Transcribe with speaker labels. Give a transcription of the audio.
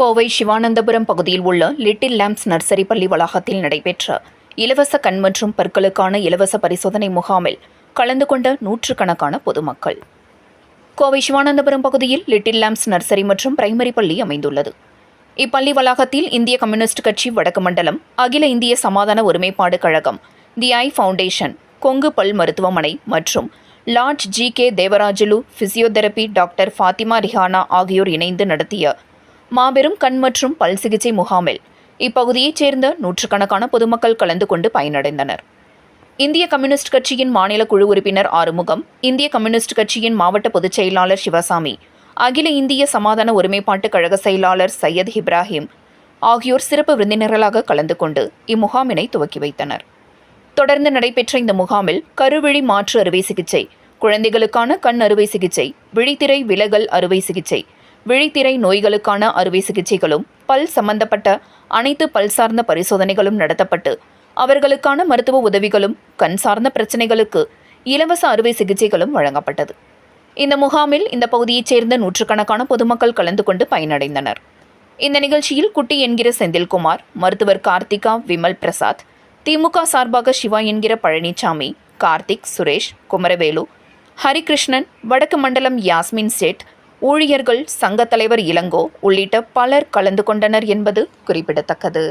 Speaker 1: கோவை சிவானந்தபுரம் பகுதியில் உள்ள little lambs nursery பள்ளி வளாகத்தில் நடைபெற்ற இலவச கண் மற்றும் பற்களுக்கான இலவச பரிசோதனை முகாமில் கலந்து கொண்ட நூற்றுக்கணக்கான பொதுமக்கள். கோவை சிவானந்தபுரம் பகுதியில் லிட்டில் லேம்ப்ஸ் நர்சரி மற்றும் பிரைமரி பள்ளி அமைந்துள்ளது. இப்பள்ளி வளாகத்தில் இந்திய கம்யூனிஸ்ட் கட்சி வடக்கு மண்டலம் அகில இந்திய சமாதான ஒருமைப்பாடு கழகம் தி ஐ ஃபவுண்டேஷன் கொங்கு பல் மருத்துவமனை மற்றும் lord G K Devarajulu physiotherapy doctor Fathima Rihana ஆகியோர் இணைந்து நடத்திய மாபெரும் கண் மற்றும் பல் சிகிச்சை முகாமில். இப்பகுதியைச் சேர்ந்த நூற்றுக்கணக்கான பொதுமக்கள் கலந்து கொண்டு பயனடைந்தனர். இந்திய கம்யூனிஸ்ட் கட்சியின் மாநில குழு உறுப்பினர் ஆறுமுகம் இந்திய கம்யூனிஸ்ட் கட்சியின் மாவட்ட பொதுச் செயலாளர் சிவசாமி அகில இந்திய சமாதான ஒருமைப்பாட்டு கழக செயலாளர் சையத் இப்ராஹிம் ஆகியோர் சிறப்பு விருந்தினர்களாக கலந்து கொண்டு இம்முகாமினை துவக்கி வைத்தனர். தொடர்ந்து நடைபெற்ற இந்த முகாமில் கருவிழி மாற்று அறுவை சிகிச்சை குழந்தைகளுக்கான கண் அறுவை சிகிச்சை விழித்திரை விலகல் அறுவை சிகிச்சை விழித்திரை நோய்களுக்கான அறுவை சிகிச்சைகளும் பல் சம்பந்தப்பட்ட அனைத்து பல் சார்ந்த பரிசோதனைகளும் நடத்தப்பட்டு அவர்களுக்கான மருத்துவ உதவிகளும் கண் சார்ந்த பிரச்சனைகளுக்கு இலவச அறுவை சிகிச்சைகளும் வழங்கப்பட்டது. இந்த முகாமில் இந்த பகுதியைச் சேர்ந்த நூற்றுக்கணக்கான பொதுமக்கள் கலந்து கொண்டு பயனடைந்தனர். இந்த நிகழ்ச்சியில் குட்டி என்கிற செந்தில்குமார் மருத்துவர் கார்த்திகா விமல் பிரசாத் திமுக சார்பாக சிவா என்கிற பழனிசாமி கார்த்திக் சுரேஷ் குமரவேலு ஹரிகிருஷ்ணன் வடக்கு மண்டலம் யாஸ்மின் சேட் ஊழியர்கள் சங்கத் தலைவர் இளங்கோ உள்ளிட்ட பலர் கலந்து கொண்டனர் என்பது குறிப்பிடத்தக்கது.